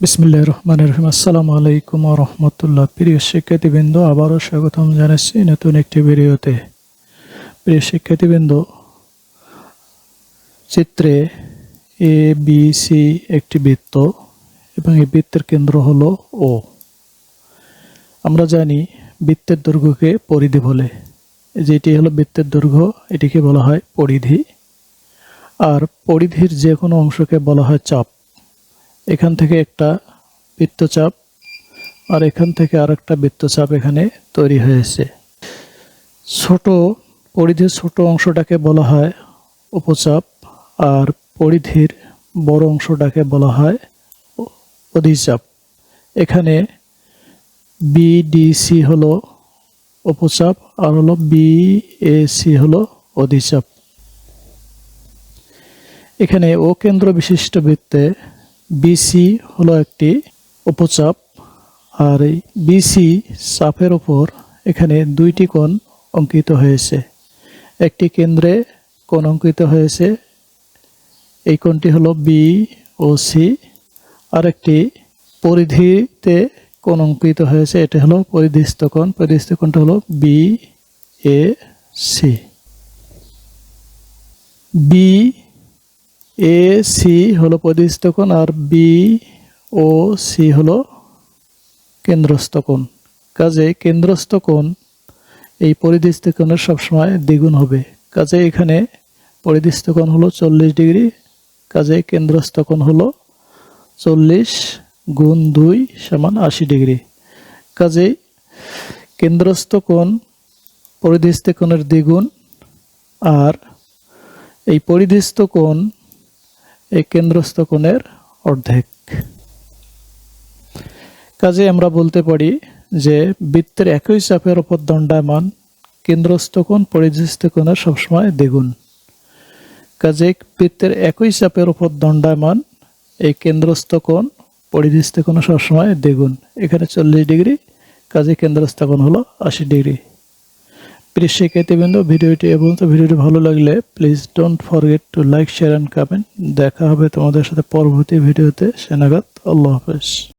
বিসমিল্লাহ রহমান রহিম। আসসালামু আলাইকুম রহমতুল্লাহ। প্রিয় শিক্ষার্থীবৃন্দ, আবারও স্বাগতম জানাচ্ছি নতুন একটি ভিডিওতে। প্রিয় শিক্ষার্থীবৃন্দ, চিত্রে এ বি সি একটি বৃত্ত এবং এই বৃত্তের কেন্দ্র হলো ও আমরা জানি বৃত্তের দৈর্ঘ্যকে পরিধি বলে। যেটি হলো বৃত্তের দৈর্ঘ্য, এটিকে বলা হয় পরিধি। আর পরিধির যে কোনো অংশকে বলা হয় চাপ। এখান থেকে একটা বৃত্তচাপ আর এখান থেকে আরেকটা বৃত্তচাপ এখানে তৈরি হয়েছে। ছোট, পরিধির ছোট অংশটাকে বলা হয় উপচাপ আর পরিধির বড় অংশটাকে বলা হয় অধিচাপ। এখানে বিডিসি হলো উপচাপ আর হলো বিএসি হলো অধিচাপ। এখানে ও কেন্দ্র বিশিষ্ট বৃত্তে বিসি হলো একটি উপচাপ, আর এই বিসি চাপের ওপর এখানে দুইটি কোণ অঙ্কিত হয়েছে। একটি কেন্দ্রে কোণ অঙ্কিত হয়েছে, এই কোণটি হলো বি ও সি আর একটি পরিধিতে কোণ অঙ্কিত হয়েছে, এটা হলো পরিধিস্থ কোণ, পরিধিস্থ কোণটা হলো B A C B A C হলো কোণ আর বি ও সি হলো কেন্দ্রস্থ কোণ কাজে কেন্দ্রস্থ কোণ এই পরিধিস্থ কোণের সবসময় দ্বিগুণ হবে। কাজে এখানে পরিধিস্থ কোণ হলো চল্লিশ ডিগ্রি, কাজে কেন্দ্রস্থ কোণ হলো চল্লিশ গুণ দুই সমান আশি ডিগ্রি। কাজেই কেন্দ্রস্থ কোণ দ্বিগুণ আর এই পরিধিস্থ কোণ এই কেন্দ্রস্থ কোণের অর্ধেক। কাজে আমরা বলতে পারি যে বৃত্তের একই চাপের ওপর দণ্ডায়মান কেন্দ্রস্থ কোণ, পরিধিস্থ কোণের সবসময় দ্বিগুণ। কাজে বৃত্তের একই চাপের উপর দণ্ডায়মান এই কেন্দ্রস্থ কোণ, পরিধিস্থ কোণ সবসময় দ্বিগুণ। এখানে চল্লিশ ডিগ্রি কাজে কেন্দ্রস্থ কোণ হলো আশি ডিগ্রি। প্লিজ শিক্ষার্থীবৃন্দ ভিডিওটি এবং তো ভিডিওটি ভালো লাগলে please don't forget to like share and comment দেখা হবে তোমাদের সাথে পরবর্তী ভিডিওতে। সেনাগাত আল্লাহ হাফেজ।